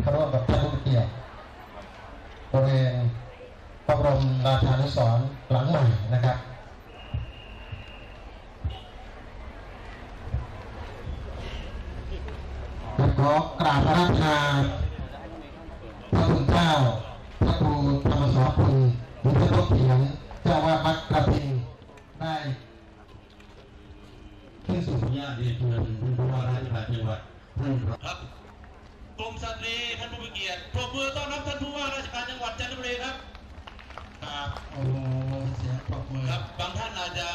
เข้าร่วมกับท่านผู้มีเกียรติบริเวณพระบรมราชานุสรณ์หลังใหม่นะครับขอกราบพระราชาพระคุณเจ้า พระครูธรรมสวคุณหรือพระทบเถียงเจ้าว่าดวัดกระพิงได้ขึ้นสู่ญาติเรียนเชิญท่านผู้ว่าราชการจังหวัดท่านครับ กรมสตรีท่านผู้มีเกียรติปรบมือต้อนรับท่านผู้ว่าราชการจังหวัดจันทบุรีครับครับโอ้โหเสียงปรบมือครับบางท่านอาจจะ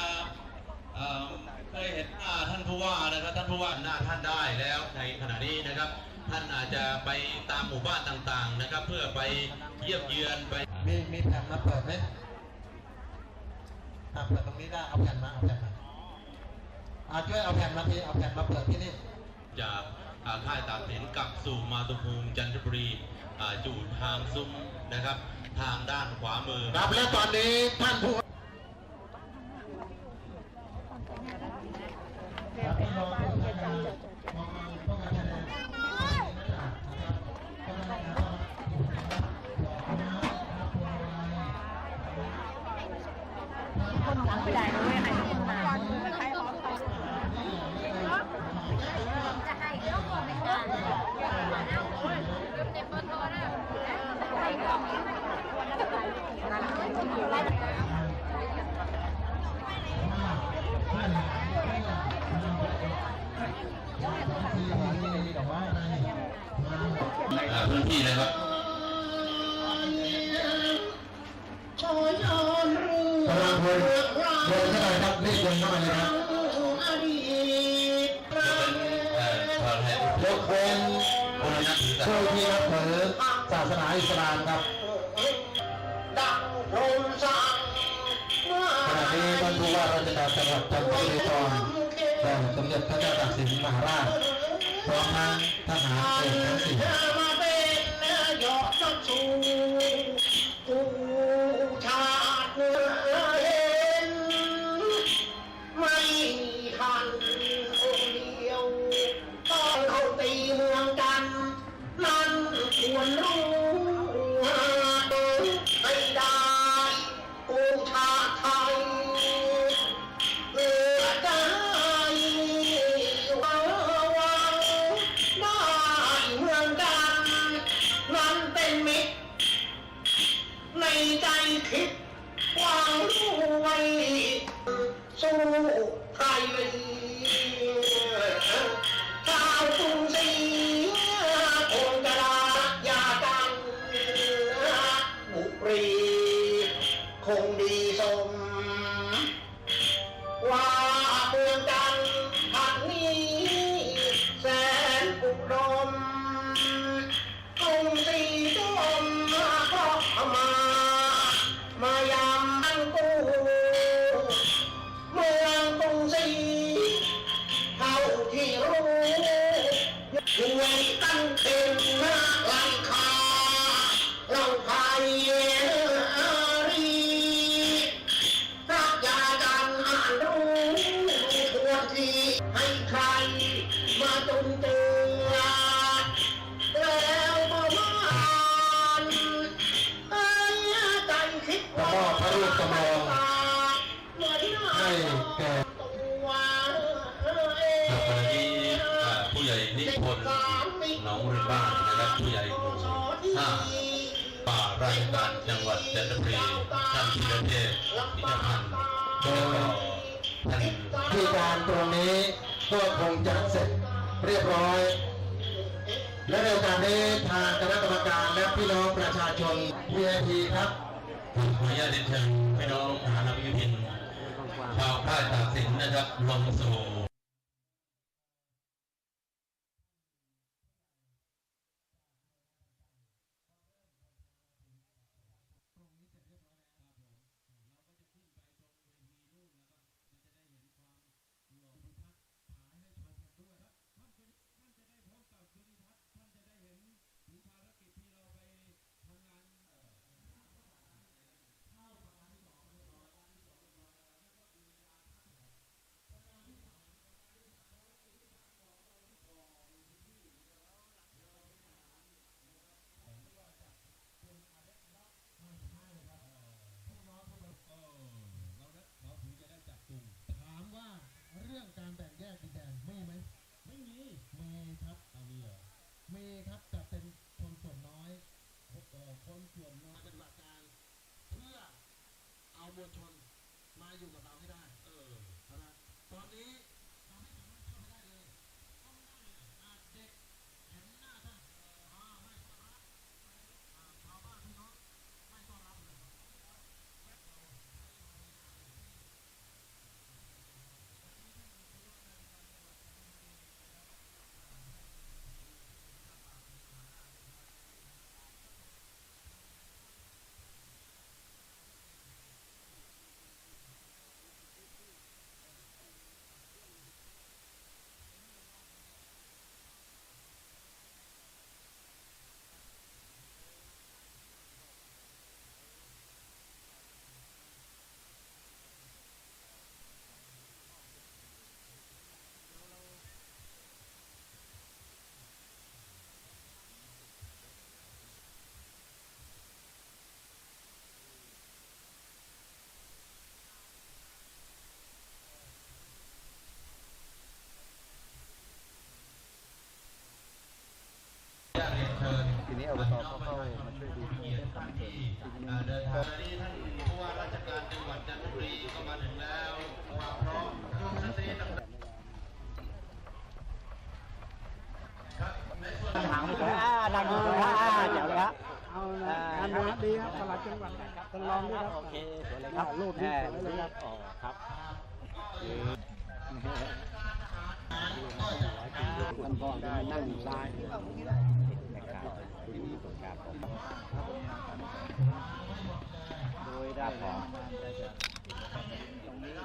เอ่อเคยเห็นหน้าท่านผู้ว่านะครับท่านผู้ว่าหน้าท่านได้แล้วในขณะนี้นะครับ ท่านอาจจะไปตามหมู่บ้านต่างๆนะครับ เพื่อไปเยี่ยมเยือนไปมีมีแผ่นมาเปิดไหมอะเปิดตรงนี้ได้เอาแผ่นมาเอาแผ่นมาอะช่วยเอาแผ่นมาทีเอาแผ่นมาเปิดที่นี่จากอ่า ค่ายตากสินกลับสู่มาตุภูมิจันทบุรีอ่าอยู่ทางซุ้มนะครับ ทางด้านขวามือครับและตอนนี้ท่านผู้ที่นี่แต่ว่าอ่ พื้นที่นะครับกำลังเดินเดินเข้าไปครับรีบเดินเข้าไปเลยครับเอ่อขอให้ยกเว้นผู้นับถือศาสผู้นาที่นับถือ ศาสนาอิสลามครับดังโรงสังขณะนี้ท่านผู้ว่าราชการจังหวัดจันทบุรีกรได้สมเด็จพระเจ้าตากสินมหาราชพร้อมทั้งทหารเอกทั้งสี่ สู้ให้าป่าราชการจังหวัดจันทบุรีท่านธีรเทพนิจพันธ์แล้วก็ท่านที่การตรงนี้ก็คงจะเสร็จเรียบร้อย และในโอกาสนี้ทางคณะกรรมการและพี่น้องประชาชน VIP ครับขออนุญาตเรียนเชิญพี่น้องทหารนักยุทธินชาวค่ายตากสินนะครับลงสู่ มาอยู่กับเราให้ได้ เออนะตอนนี้ นี้อบตเขาเข้ามาช่วยดูเกียรติท่านที่อ่าเดินทางนี้ท่านผู้ว่าราชการจังหวัดจันทบุรีก็มาถึงแล้วความพร้อมเครื่องดนตรีต่างๆครับในส่วนของอ่าดังอยู่เลยอ่าเจ๋งเลยครับเอานะการงานดีครับตลาดจังหวัดนครับท่านรองด้วยครับ โอเคสวยเลยครับรูปนี้สวยเลยครับอ๋อครับท่านพ่อจะมานั่งอยู่ซ้าย ที่มีส่วการของโดยด้านของตรงนี้